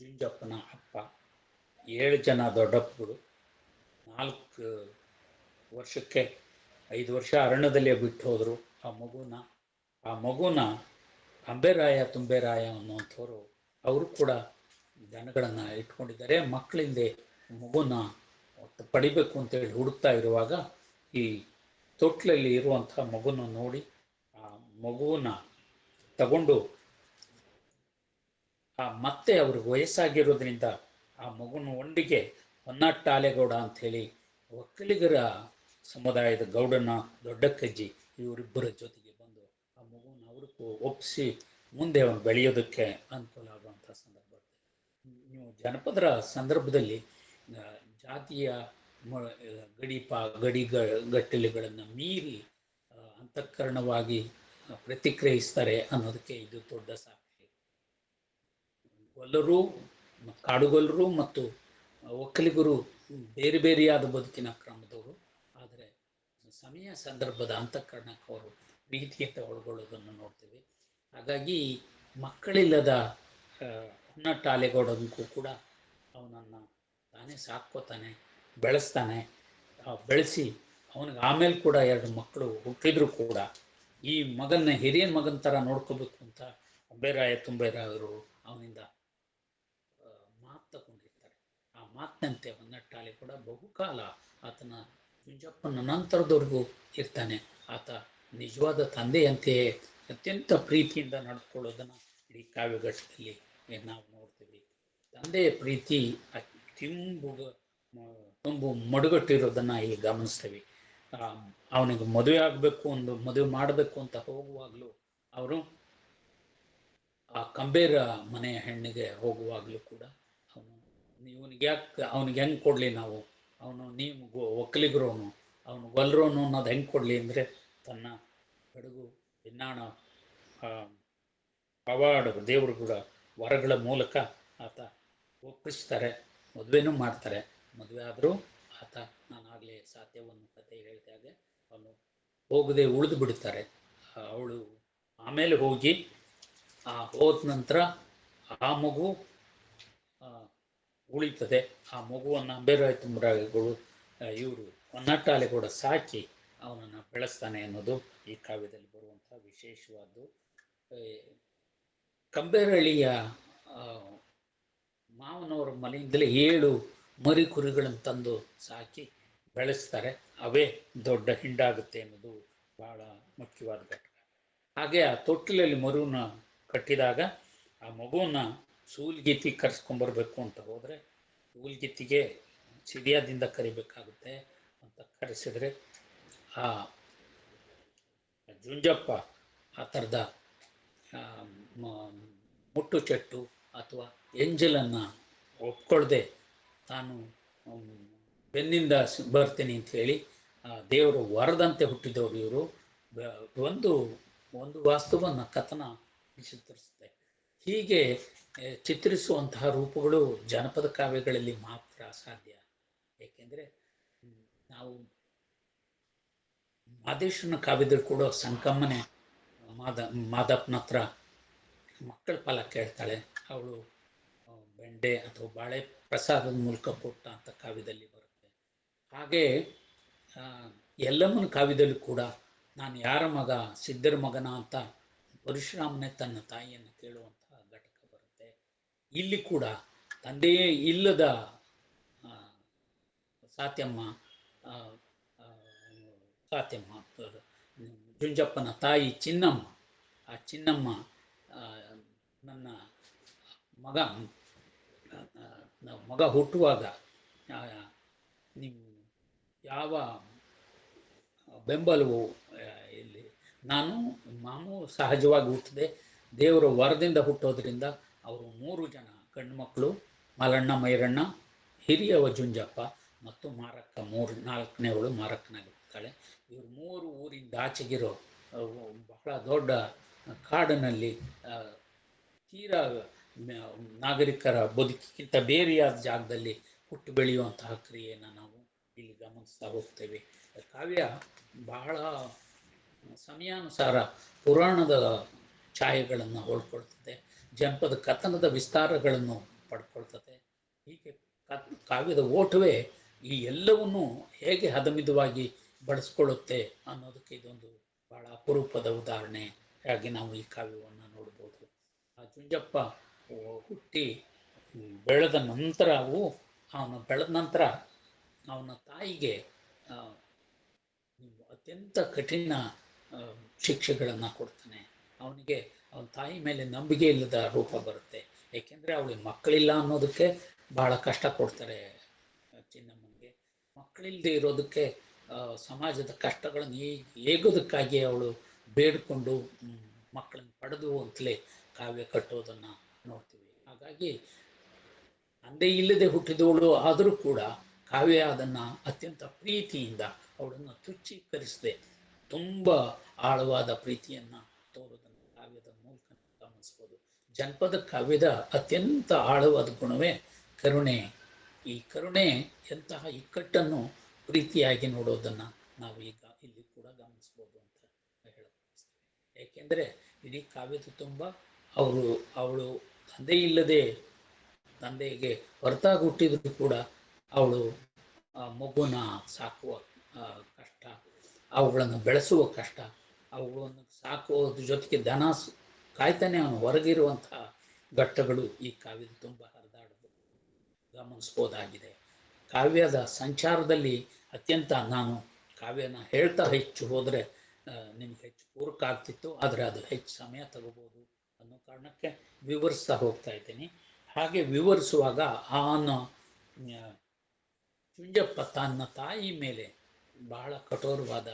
ಜುಂಜಪ್ಪನ ಅಪ್ಪ. ಏಳು ಜನ ದೊಡ್ಡಪ್ಪಗಳು. ನಾಲ್ಕು ವರ್ಷಕ್ಕೆ ಐದು ವರ್ಷ ಅರಣ್ಯದಲ್ಲೇ ಬಿಟ್ಟು ಹೋದರು. ಆ ಮಗುನ ಆ ಮಗುನ ಅಂಬೆರಾಯ, ತುಂಬೆರಾಯ ಅನ್ನುವಂಥವ್ರು, ಅವರು ಕೂಡ ದನಗಳನ್ನು ಇಟ್ಕೊಂಡಿದ್ದಾರೆ. ಮಕ್ಕಳಿಂದ ಮಗುನ ಪಡಿಬೇಕು ಅಂತೇಳಿ ಹುಡುಕ್ತಾ ಇರುವಾಗ ಈ ತೊಟ್ಲಲ್ಲಿ ಇರುವಂತಹ ಮಗುನ ನೋಡಿ, ಆ ಮಗುವನ್ನ ತಗೊಂಡು ಆ ಮತ್ತೆ ಅವ್ರಿಗೆ ವಯಸ್ಸಾಗಿರೋದ್ರಿಂದ ಆ ಮಗುನ ಒಂಡಿಗೆ ಅಂತ ಅಂಥೇಳಿ ಒಕ್ಕಲಿಗರ ಸಮುದಾಯದ ಗೌಡನ ದೊಡ್ಡಕ್ಕಜ್ಜಿ ಇವರಿಬ್ಬರ ಜೊತೆಗೆ ಬಂದು ಆ ಮಗುನ ಅವ್ರಿಗೂ ಒಪ್ಪಿಸಿ ಮುಂದೆ ಅವನು ಬೆಳೆಯೋದಕ್ಕೆ ಅನುಕೂಲ ಆಗುವಂಥ ಸಂದರ್ಭ ನೀವು ಜನಪದರ ಸಂದರ್ಭದಲ್ಲಿ ಜಾತಿಯ ಗಡಿಪ ಗಡಿಗ ಗಟ್ಟಲೆಗಳನ್ನು ಮೀರಿ ಅಂತಃಕರಣವಾಗಿ ಪ್ರತಿಕ್ರಿಯಿಸ್ತಾರೆ ಅನ್ನೋದಕ್ಕೆ ಇದು ದೊಡ್ಡ ಸಾಕ್ಷಿ. ಗೊಲ್ಲರು ಕಾಡುಗೊಲ್ಲರು ಮತ್ತು ಒಕ್ಕಲಿಗರು ಬೇರೆ ಬೇರೆಯಾದ ಬದುಕಿನ ಕ್ರಮದವರು. ಆದರೆ ಸಮಯ ಸಂದರ್ಭದ ಅಂತಃಕರಣಕ್ಕೆ ಅವರು ಪ್ರೀತಿಯತ್ತ ಒಳಗೊಳ್ಳೋದನ್ನು ನೋಡ್ತೀವಿ. ಹಾಗಾಗಿ ಮಕ್ಕಳಿಲ್ಲದ ಹುನ್ನಟ್ಟಾಲೆಗೌಡನಿಗೂ ಕೂಡ ಅವನನ್ನು ತಾನೇ ಸಾಕ್ಕೋತಾನೆ, ಬೆಳೆಸ್ತಾನೆ. ಬೆಳೆಸಿ ಅವನಿಗೆ ಆಮೇಲೆ ಕೂಡ ಎರಡು ಮಕ್ಕಳು ಹುಟ್ಟಿದ್ರು ಕೂಡ ಈ ಮಗನ ಹಿರಿಯ ಮಗನ ಥರ ನೋಡ್ಕೋಬೇಕು ಅಂತ ಅಂಬೇರಾಯ ತುಂಬೇರಾಯರು ಅವನಿಂದ ಮಾತು ತಗೊಂಡಿರ್ತಾರೆ. ಆ ಮಾತಿನಂತೆ ಹೊನ್ನಟ್ಟಾಲೆ ಕೂಡ ಬಹುಕಾಲ ಆತನ ಜುಂಜಪ್ಪನ ನಂತರದವರೆಗೂ ಇರ್ತಾನೆ. ಆತ ನಿಜವಾದ ತಂದೆಯಂತೆಯೇ ಅತ್ಯಂತ ಪ್ರೀತಿಯಿಂದ ನಡೆದುಕೊಳ್ಳೋದನ್ನು ಇಡೀ ಕಾವ್ಯಘಟ್ಟದಲ್ಲಿ ನಾವು ನೋಡ್ತೀವಿ. ತಂದೆಯ ಪ್ರೀತಿ ತುಂಬು ತುಂಬು ಮಡುಗಟ್ಟಿರೋದನ್ನು ಈ ಗಮನಿಸ್ತೀವಿ. ಅವನಿಗೆ ಮದುವೆ ಆಗಬೇಕು ಒಂದು ಮದುವೆ ಮಾಡಬೇಕು ಅಂತ ಹೋಗುವಾಗಲೂ ಅವರು ಆ ಕಂಬೇರ ಮನೆಯ ಹೆಣ್ಣಿಗೆ ಹೋಗುವಾಗಲೂ ಕೂಡ ಅವನು, ಇವನಿಗೆ ಯಾಕೆ ಅವನಿಗೆ ಹೆಂಗೆ ಕೊಡಲಿ ನಾವು? ಅವನು ನೀವು ಗೊ- ಒಕ್ಕಲಿಗರು ಅವನು ಗೊಲ್ರೋನು ಅನ್ನೋದು ಹೆಂಗೆ ಕೊಡಲಿ ಅಂದರೆ ತನ್ನ ಬೆಡಗು ಹೆಣ್ಣಾಣ ಪವಾಡ ದೇವರುಗಳ ವರಗಳ ಮೂಲಕ ಆತ ಒಪ್ಪಿಸ್ತಾರೆ ಮದುವೆನೂ ಮಾಡ್ತಾರೆ. ಮದುವೆ ಆದರೂ ಆತ ನಾನಾಗಲೇ ಸಾಧ್ಯವನ್ನು ಕತೆ ಹೇಳಿದಾಗೆ ಅವನು ಹೋಗದೆ ಉಳಿದು ಬಿಡ್ತಾರೆ ಅವಳು ಆಮೇಲೆ ಹೋಗಿ ಆ ಹೋದ ನಂತರ ಆ ಮಗು ಉಳಿತದೆ. ಆ ಮಗುವನ್ನು ಬೇರೆ ತುಂಬರಾಗಳು ಇವರು ಹೊನ್ನಟ್ಟಾಲೆಗೌಡ ಸಾಕಿ ಅವನನ್ನು ಬೆಳೆಸ್ತಾನೆ ಅನ್ನೋದು ಈ ಕಾವ್ಯದಲ್ಲಿ ಬರುವಂಥ ವಿಶೇಷವಾದ್ದು. ಏ, ಕಂಬೇರಳಿಯ ಮಾವನವರ ಮನೆಯಿಂದಲೇ ಏಳು ಮರಿ ಕುರಿಗಳನ್ನು ತಂದು ಸಾಕಿ ಬೆಳೆಸ್ತಾರೆ. ಅವೇ ದೊಡ್ಡ ಹಿಂಡಾಗುತ್ತೆ ಅನ್ನೋದು ಬಹಳ ಮುಖ್ಯವಾದ ಘಟಕ. ಹಾಗೆ ಆ ತೊಟ್ಟಿಲಲ್ಲಿ ಮರುನ ಕಟ್ಟಿದಾಗ ಆ ಮಗುವನ್ನ ಸೂಲ್ಗಿತ್ತಿ ಕರೆಸ್ಕೊಂಬರ್ಬೇಕು ಅಂತ ಹೋದರೆ ಸೂಲ್ಗಿತ್ತಿಗೆ ಸಿಡಿಯಾದಿಂದ ಕರಿಬೇಕಾಗುತ್ತೆ ಅಂತ ಕರೆಸಿದ್ರೆ ಆ ಜುಂಜಪ್ಪ ಆ ಥರದ ಆ, ಮ- ಮುಟ್ಟು ಚೆಟ್ಟು ಅಥವಾ ಎಂಜಲನ್ನು ಒಪ್ಕೊಳ್ಳದೆ ತಾನು ಬೆನ್ನಿಂದ ಬರ್ತೀನಿ ಆ ದೇವರು ವರದಂತೆ ಹುಟ್ಟಿದವರು ಇವರು. ಒಂದು ಒಂದು ವಾಸ್ತವನ್ನು ಕಥನ ಚಿತ್ರಿಸುತ್ತೆ ಹೀಗೆ ಚಿತ್ರಿಸುವಂತಹ ರೂಪಗಳು ಜನಪದ ಕಾವ್ಯಗಳಲ್ಲಿ ಮಾತ್ರ ಸಾಧ್ಯ ಏಕೆಂದರೆ ನಾವು ಮಾದೇಶ್ವರನ ಕಾವ್ಯದಲ್ಲಿ ಕೂಡ ಸಂಕಮ್ಮನೆ ಮಾದ ಮಾದಪ್ಪನ ಹತ್ರ ಮಕ್ಕಳ ಫಲ ಕೇಳ್ತಾಳೆ. ಅವಳು ಬೆಂಡೆ ಅಥವಾ ಬಾಳೆ ಪ್ರಸಾದದ ಮೂಲಕ ಕೊಟ್ಟ ಅಂತ ಕಾವ್ಯದಲ್ಲಿ ಬರುತ್ತೆ. ಹಾಗೆ ಎಲ್ಲಮ್ಮನ ಕಾವ್ಯದಲ್ಲಿ ಕೂಡ ನಾನು ಯಾರ ಮಗ, ಸಿದ್ಧರ ಮಗನ ಅಂತ ಪರಶುರಾಮನೇ ತನ್ನ ತಾಯಿಯನ್ನು ಕೇಳುವಂತಹ ಘಟಕ ಬರುತ್ತೆ. ಇಲ್ಲಿ ಕೂಡ ತಂದೆಯೇ ಇಲ್ಲದ ಸಾತ್ಯಮ್ಮ ಸಾತ್ಯಮ್ಮ ಜುಂಜಪ್ಪನ ತಾಯಿ ಚಿನ್ನಮ್ಮ, ಆ ಚಿನ್ನಮ್ಮ ನನ್ನ ಮಗ ಮಗ ಹುಟ್ಟುವಾಗ ನೀವು ಯಾವ ಬೆಂಬಲವು ಇಲ್ಲಿ ನಾನು ಮಾಮೂ ಸಹಜವಾಗಿ ಹುಟ್ಟಿದೆ. ದೇವರ ವರದಿಂದ ಹುಟ್ಟೋದ್ರಿಂದ ಅವರು ಮೂರು ಜನ ಗಂಡು ಮಕ್ಕಳು ಮಲಣ್ಣ, ಮೈರಣ್ಣ ಹಿರಿಯವ ಜುಂಜಪ್ಪ ಮತ್ತು ಮಾರಕ್ಕ ಮೂರು ನಾಲ್ಕನೇವಳು ಮಾರಕ್ಕನಾಗಿರ್ತಾಳೆ ಇವರು ಮೂರು ಊರಿಂದ ಆಚೆಗಿರೋ ಬಹಳ ದೊಡ್ಡ ಕಾಡಿನಲ್ಲಿ ತೀರ ನಾಗರಿಕರ ಬದುಕಿಗಿಂತ ಬೇರೆಯಾದ ಜಾಗದಲ್ಲಿ ಹುಟ್ಟು ಬೆಳೆಯುವಂತಹ ಕ್ರಿಯೆಯನ್ನು ನಾವು ಇಲ್ಲಿ ಗಮನಿಸ್ತಾ ಹೋಗ್ತೇವೆ. ಕಾವ್ಯ ಬಹಳ ಸಮಯಾನುಸಾರ ಪುರಾಣದ ಛಾಯೆಗಳನ್ನು ಹೊಳ್ಕೊಳ್ತದೆ ಜನಪದ ಕಥನದ ವಿಸ್ತಾರಗಳನ್ನು ಪಡ್ಕೊಳ್ತದೆ. ಹೀಗೆ ಕಾವ್ಯದ ಓಟವೇ ಈ ಎಲ್ಲವನ್ನೂ ಹೇಗೆ ಹದಮಿದವಾಗಿ ಬಳಸ್ಕೊಳ್ಳುತ್ತೆ ಅನ್ನೋದಕ್ಕೆ ಇದೊಂದು ಬಹಳ ಅಪರೂಪದ ಉದಾಹರಣೆ ಹಾಗೆ ನಾವು ಈ ಕಾವ್ಯವನ್ನು ನೋಡ್ಬೋದು. ಆ ಜುಂಜಪ್ಪ ಹುಟ್ಟಿ ಬೆಳೆದ ನಂತರವೂ ಅವನು ಬೆಳೆದ ನಂತರ ಅವನ ತಾಯಿಗೆ ಅತ್ಯಂತ ಕಠಿಣ ಶಿಕ್ಷೆಗಳನ್ನು ಕೊಡ್ತಾನೆ. ಅವನಿಗೆ, ಅವನ ತಾಯಿ ಮೇಲೆ ನಂಬಿಕೆ ಇಲ್ಲದ ರೂಪ ಬರುತ್ತೆ. ಏಕೆಂದರೆ ಅವಳಿಗೆ ಮಕ್ಕಳಿಲ್ಲ ಅನ್ನೋದಕ್ಕೆ ಬಹಳ ಕಷ್ಟ ಕೊಡ್ತಾರೆ ಚಿನ್ನಮ್ಮನಿಗೆ. ಮಕ್ಕಳಿಲ್ಲದೆ ಇರೋದಕ್ಕೆ ಸಮಾಜದ ಕಷ್ಟಗಳನ್ನು ಹೇಗೋದಕ್ಕಾಗಿ ಅವಳು ಬೇಡಿಕೊಂಡು ಮಕ್ಕಳನ್ನು ಪಡೆದು ಅಂತಲೇ ಕಾವ್ಯ ಕಟ್ಟೋದನ್ನು ನೋಡ್ತೀವಿ. ಹಾಗಾಗಿ ಅಂದೆ ಇಲ್ಲದೆ ಹುಟ್ಟಿದವಳು ಆದರೂ ಕೂಡ ಕಾವ್ಯ ಅದನ್ನು ಅತ್ಯಂತ ಪ್ರೀತಿಯಿಂದ ಅವಳನ್ನು ತುಚ್ಛೀಕರಿಸದೆ ತುಂಬ ಆಳವಾದ ಪ್ರೀತಿಯನ್ನು ತೋರೋದನ್ನು ಕಾವ್ಯದ ಮೂಲಕ ಗಮನಿಸ್ಬೋದು. ಜನಪದ ಕಾವ್ಯದ ಅತ್ಯಂತ ಆಳವಾದ ಗುಣವೇ ಕರುಣೆ. ಈ ಕರುಣೆ ಎಂತಹ ಇಕ್ಕಟ್ಟನ್ನು ಪ್ರೀತಿಯಾಗಿ ನೋಡೋದನ್ನು ನಾವು ಈಗ ಇಲ್ಲಿ ಕೂಡ ಗಮನಿಸ್ಬೋದು ಅಂತ ಹೇಳಕ್ಕೆ ಏಕೆಂದರೆ ಇಡೀ ಕಾವ್ಯದ ತುಂಬ ಅವರು, ಅವಳು ತಂದೆ ಇಲ್ಲದೆ ತಂದೆಗೆ ಹೊರತಾಗಿ ಹುಟ್ಟಿದ್ರು ಕೂಡ ಅವಳು ಮಗುನ ಸಾಕುವ ಕಷ್ಟ ಅವುಗಳನ್ನು ಬೆಳೆಸುವ ಕಷ್ಟ ಅವುಗಳನ್ನು ಸಾಕುವುದ್ರ ಜೊತೆಗೆ ದನ ಕಾಯ್ತಾನೆ ಅವನು ಹೊರಗಿರುವಂತಹ ಘಟ್ಟಗಳು ಈ ಕಾವ್ಯದ ತುಂಬ ಹರಿದಾಡೋದು. ಗಮನಿಸ್ಬೋದಾಗಿದೆ. ಕಾವ್ಯದ ಸಂಚಾರದಲ್ಲಿ ಅತ್ಯಂತ ನಾನು ಕಾವ್ಯನ ಹೇಳ್ತಾ ಹೆಚ್ಚು ಹೋದರೆ ನಿಮ್ಗೆ ಹೆಚ್ಚು ಪೂರಕ ಆಗ್ತಿತ್ತು, ಆದರೆ ಅದು ಹೆಚ್ಚು ಸಮಯ ತಗೋಬೋದು ಅನ್ನೋ ಕಾರಣಕ್ಕೆ ವಿವರಿಸ್ತಾ ಹೋಗ್ತಾ ಇದ್ದೀನಿ. ಹಾಗೆ ವಿವರಿಸುವಾಗ ಆನ ಚುಂಜಪ್ಪ ತನ್ನ ತಾಯಿ ಮೇಲೆ ಬಹಳ ಕಠೋರವಾದ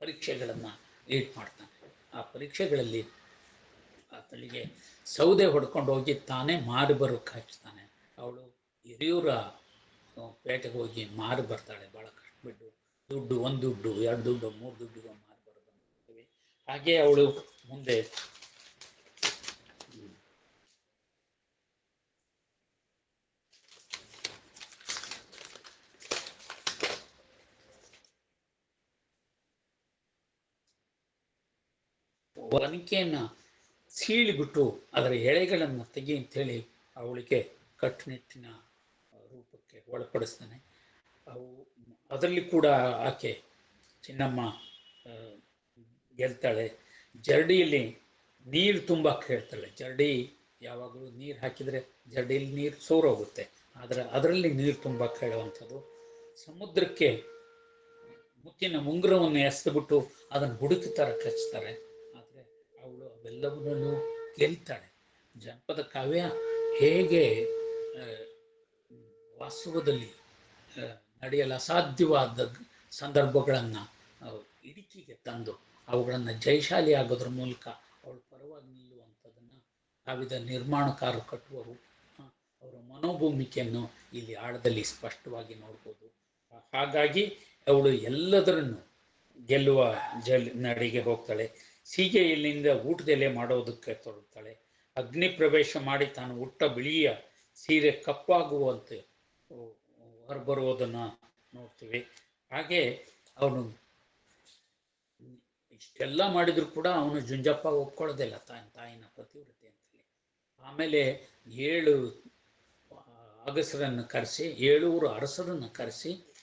ಪರೀಕ್ಷೆಗಳನ್ನು ಏಟ್ ಮಾಡ್ತಾನೆ ಆ ಪರೀಕ್ಷೆಗಳಲ್ಲಿ ಆತಳಿಗೆ ಸೌದೆ ಹೊಡ್ಕೊಂಡು ಹೋಗಿ ತಾನೇ ಮಾರಿ ಬರೋಕ್ಕೆ ಹಚ್ತಾನೆ ಅವಳು ಹಿರಿಯೂರ ಪೇಟೆಗೆ ಹೋಗಿ ಮಾರು ಬರ್ತಾಳೆ ಭಾಳ ಕಷ್ಟಬಿಟ್ಟು ದುಡ್ಡು, ಒಂದು ದುಡ್ಡು, ಎರಡು ದುಡ್ಡು, ಮೂರು ದುಡ್ಡು ಮಾರು ಬರೋದು ಹಾಗೆ ಅವಳು ಮುಂದೆ ಒನಕೆಯನ್ನು ಸೀಳಿಬಿಟ್ಟು ಅದರ ಎಳೆಗಳನ್ನು ತೆಗಿ ಅಂತೇಳಿ ಅವಳಿಗೆ ಕಟ್ಟುನಿಟ್ಟಿನ ರೂಪಕ್ಕೆ ಒಳಪಡಿಸ್ತಾನೆ. ಅವು ಅದರಲ್ಲಿ ಕೂಡ ಆಕೆ ಚಿನ್ನಮ್ಮ ಗೆಲ್ತಾಳೆ. ಜರಡಿಯಲ್ಲಿ ನೀರು ತುಂಬ ಹೇಳ್ತಾಳೆ ಜರಡಿ ಯಾವಾಗಲೂ ನೀರು ಹಾಕಿದರೆ ಜರಡಿಯಲ್ಲಿ ನೀರು ಸೋರೋಗುತ್ತೆ. ಆದರೆ ಅದರಲ್ಲಿ ನೀರು ತುಂಬ ಕೇಳುವಂಥದ್ದು. ಸಮುದ್ರಕ್ಕೆ ಮುತ್ತಿನ ಉಂಗುರವನ್ನು ಎಸೆದುಬಿಟ್ಟು ಅದನ್ನು ಹುಡುಕಿ ಥರ ಕಚ್ತಾರೆ. ಆದರೆ ಅವಳು ಅವೆಲ್ಲವನ್ನೂ ಗೆಲ್ತಾಳೆ. ಜನಪದ ಕಾವ್ಯ ಹೇಗೆ ವಾಸ್ತವದಲ್ಲಿ ನಡೆಯಲು ಅಸಾಧ್ಯವಾದ ಸಂದರ್ಭಗಳನ್ನು ಇಡಿಕಿಗೆ ತಂದು ಅವುಗಳನ್ನು ಜಯಶಾಲಿ ಆಗೋದ್ರ ಮೂಲಕ ಅವಳ ಪರವಾಗಿ ನಿಲ್ಲುವಂಥದ್ದನ್ನು ಕಾವ್ಯದ ನಿರ್ಮಾಣಕಾರರು ಕಟ್ಟುವರು. ಅವರ ಮನೋಭೂಮಿಕೆಯನ್ನು ಇಲ್ಲಿ ಆಳದಲ್ಲಿ ಸ್ಪಷ್ಟವಾಗಿ ನೋಡ್ಬೋದು. ಹಾಗಾಗಿ ಅವಳು ಎಲ್ಲದರನ್ನು ಗೆಲ್ಲುವ ಜಲ್, ನಡಿಗೆ ಹೋಗ್ತಾಳೆ. ಸೀಗೆ ಇಲ್ಲಿಂದ ಊಟದೆಲೆ ಮಾಡೋದಕ್ಕೆ ತೊಡಗ್ತಾಳೆ. ಅಗ್ನಿ ಪ್ರವೇಶ ಮಾಡಿ ತಾನು ಉಟ್ಟ ಬಿಳಿಯ ಸೀರೆ ಕಪ್ಪಾಗುವಂತೆ ಹೊರಬರುವುದನ್ನು ನೋಡ್ತೀವಿ. ಹಾಗೆ ಅವನು ಇಷ್ಟೆಲ್ಲ ಮಾಡಿದ್ರು ಕೂಡ ಅವನು ಜುಂಜಪ್ಪ ಒಪ್ಕೊಳ್ಳೋದಿಲ್ಲ, ತಾಯಿ, ತಾಯಿನ ಪತಿವ್ರತೆ ಅಂತೇಳಿ. ಆಮೇಲೆ ಏಳು ಅಗಸರನ್ನು ಕರೆಸಿ, ಏಳೂರು ಅರಸರನ್ನು ಕರೆಸಿ